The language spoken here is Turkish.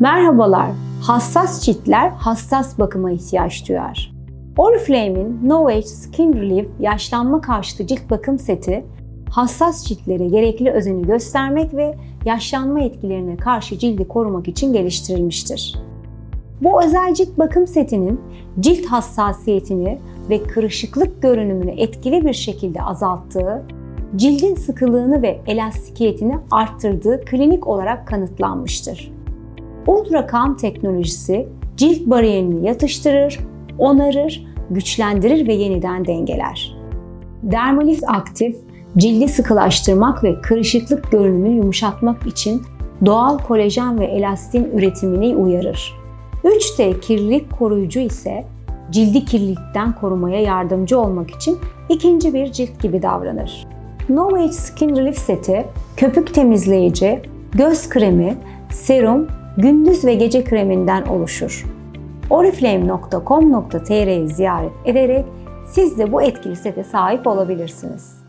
Merhabalar, hassas ciltler hassas bakıma ihtiyaç duyar. Oriflame'in No Age Skin Relief yaşlanma karşıtı cilt bakım seti, hassas ciltlere gerekli özeni göstermek ve yaşlanma etkilerine karşı cildi korumak için geliştirilmiştir. Bu özel cilt bakım setinin cilt hassasiyetini ve kırışıklık görünümünü etkili bir şekilde azalttığı, cildin sıkılığını ve elastikiyetini arttırdığı klinik olarak kanıtlanmıştır. Ultrakan teknolojisi cilt bariyerini yatıştırır, onarır, güçlendirir ve yeniden dengeler. Dermalift Aktif, cildi sıkılaştırmak ve kırışıklık görünümünü yumuşatmak için doğal kolajen ve elastin üretimini uyarır. 3D kirlilik koruyucu ise cildi kirlilikten korumaya yardımcı olmak için ikinci bir cilt gibi davranır. No Age Skin Relief seti köpük temizleyici, göz kremi, serum, gündüz ve gece kreminden oluşur. oriflame.com.tr'yi ziyaret ederek siz de bu etkili sete sahip olabilirsiniz.